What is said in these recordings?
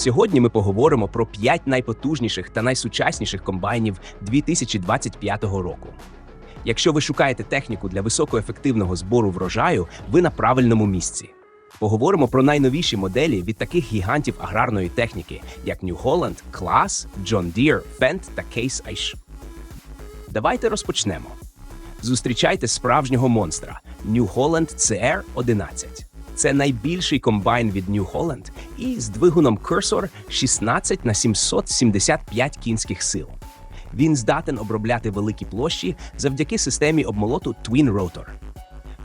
Сьогодні ми поговоримо про 5 найпотужніших та найсучасніших комбайнів 2025 року. Якщо ви шукаєте техніку для високоефективного збору врожаю, ви на правильному місці. Поговоримо про найновіші моделі від таких гігантів аграрної техніки, як New Holland, Claas, John Deere, Fendt та Case IH. Давайте розпочнемо. Зустрічайте справжнього монстра New Holland CR11. Це найбільший комбайн від New Holland і з двигуном Cursor 16 на 775 кінських сил. Він здатен обробляти великі площі завдяки системі обмолоту Twin Rotor.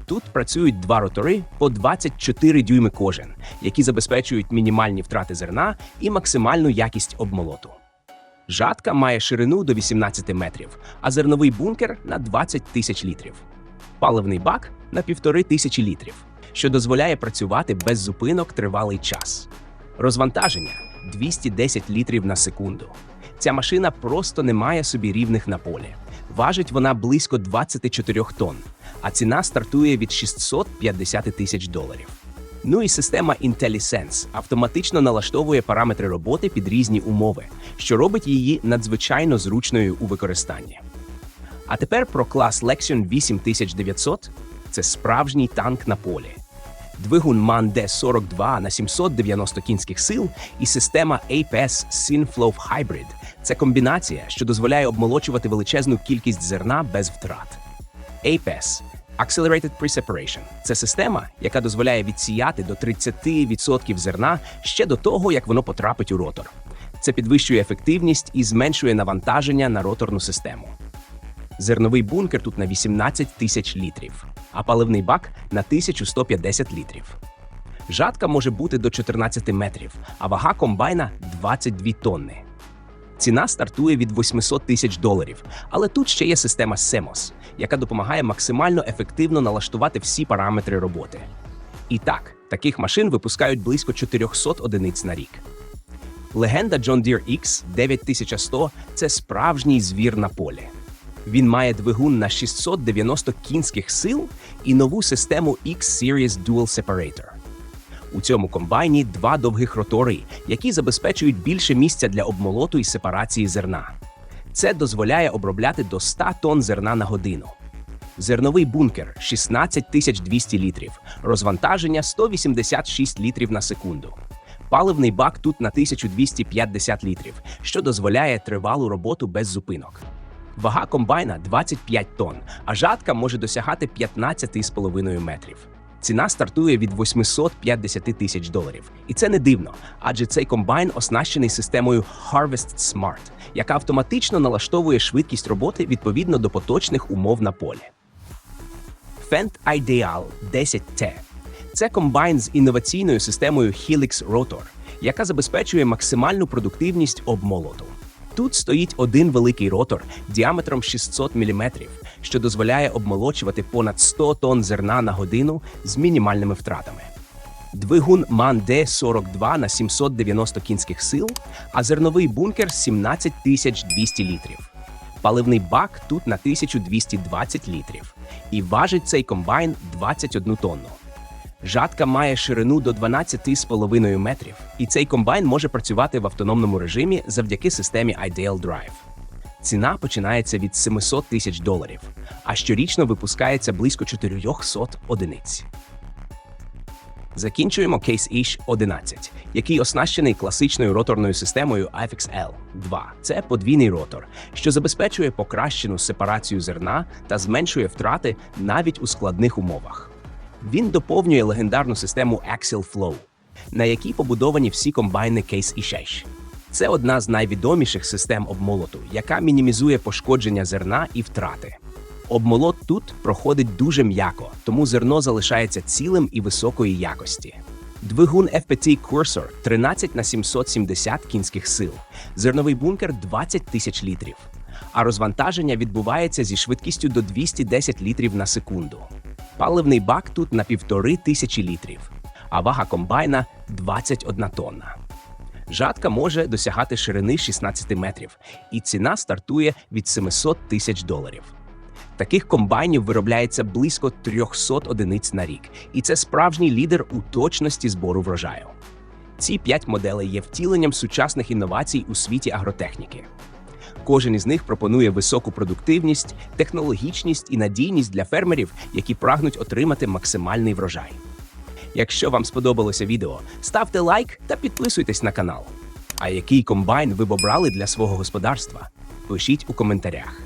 Тут працюють два ротори по 24 дюйми кожен, які забезпечують мінімальні втрати зерна і максимальну якість обмолоту. Жатка має ширину до 18 метрів, а зерновий бункер на 20 тисяч літрів. Паливний бак на півтори тисячі літрів, що дозволяє працювати без зупинок тривалий час. Розвантаження 210 літрів на секунду. Ця машина просто не має собі рівних на полі. Важить вона близько 24 тонн, а ціна стартує від 650 тисяч доларів. Ну і система IntelliSense автоматично налаштовує параметри роботи під різні умови, що робить її надзвичайно зручною у використанні. А тепер про клас Lexion 8900 – це справжній танк на полі. Двигун MAN D42 на 790 кінських сил і система APS SynFlow Hybrid – це комбінація, що дозволяє обмолочувати величезну кількість зерна без втрат. APS – Accelerated Pre-Separation – це система, яка дозволяє відсіяти до 30% зерна ще до того, як воно потрапить у ротор. Це підвищує ефективність і зменшує навантаження на роторну систему. Зерновий бункер тут на 18 тисяч літрів, а паливний бак на 1150 літрів. Жатка може бути до 14 метрів, а вага комбайна 22 тонни. Ціна стартує від 800 тисяч доларів, але тут ще є система SEMOS, яка допомагає максимально ефективно налаштувати всі параметри роботи. І так, таких машин випускають близько 400 одиниць на рік. Легенда John Deere X 9100 – це справжній звір на полі. Він має двигун на 690 кінських сил і нову систему X-Series Dual Separator. У цьому комбайні два довгих ротори, які забезпечують більше місця для обмолоту і сепарації зерна. Це дозволяє обробляти до 100 тонн зерна на годину. Зерновий бункер 16 200 літрів, розвантаження 186 літрів на секунду. Паливний бак тут на 1250 літрів, що дозволяє тривалу роботу без зупинок. Вага комбайна 25 тонн, а жатка може досягати 15,5 метрів. Ціна стартує від 850 тисяч доларів. І це не дивно, адже цей комбайн оснащений системою Harvest Smart, яка автоматично налаштовує швидкість роботи відповідно до поточних умов на полі. Fendt Ideal 10T – це комбайн з інноваційною системою Helix Rotor, яка забезпечує максимальну продуктивність обмолоту. Тут стоїть один великий ротор діаметром 600 мм, що дозволяє обмолочувати понад 100 тонн зерна на годину з мінімальними втратами. Двигун MAN D42 на 790 кінських сил, а зерновий бункер 17 200 літрів. Паливний бак тут на 1220 літрів. І важить цей комбайн 21 тонну. Жатка має ширину до 12,5 метрів, і цей комбайн може працювати в автономному режимі завдяки системі Ideal Drive. Ціна починається від 700 тисяч доларів, а щорічно випускається близько 400 одиниць. Закінчуємо кейс Ish 11, який оснащений класичною роторною системою IFX L2. Це подвійний ротор, що забезпечує покращену сепарацію зерна та зменшує втрати навіть у складних умовах. Він доповнює легендарну систему Axial Flow, на якій побудовані всі комбайни Case E6. Це одна з найвідоміших систем обмолоту, яка мінімізує пошкодження зерна і втрати. Обмолот тут проходить дуже м'яко, тому зерно залишається цілим і високої якості. Двигун FPT Cursor 13 на 770 кінських сил, зерновий бункер 20 тисяч літрів, а розвантаження відбувається зі швидкістю до 210 літрів на секунду. Паливний бак тут на півтори тисячі літрів, а вага комбайна 21 тонна. Жатка може досягати ширини 16 метрів, і ціна стартує від 700 тисяч доларів. Таких комбайнів виробляється близько 300 одиниць на рік, і це справжній лідер у точності збору врожаю. Ці п'ять моделей є втіленням сучасних інновацій у світі агротехніки. Кожен із них пропонує високу продуктивність, технологічність і надійність для фермерів, які прагнуть отримати максимальний врожай. Якщо вам сподобалося відео, ставте лайк та підписуйтесь на канал. А який комбайн ви б обрали для свого господарства? Пишіть у коментарях.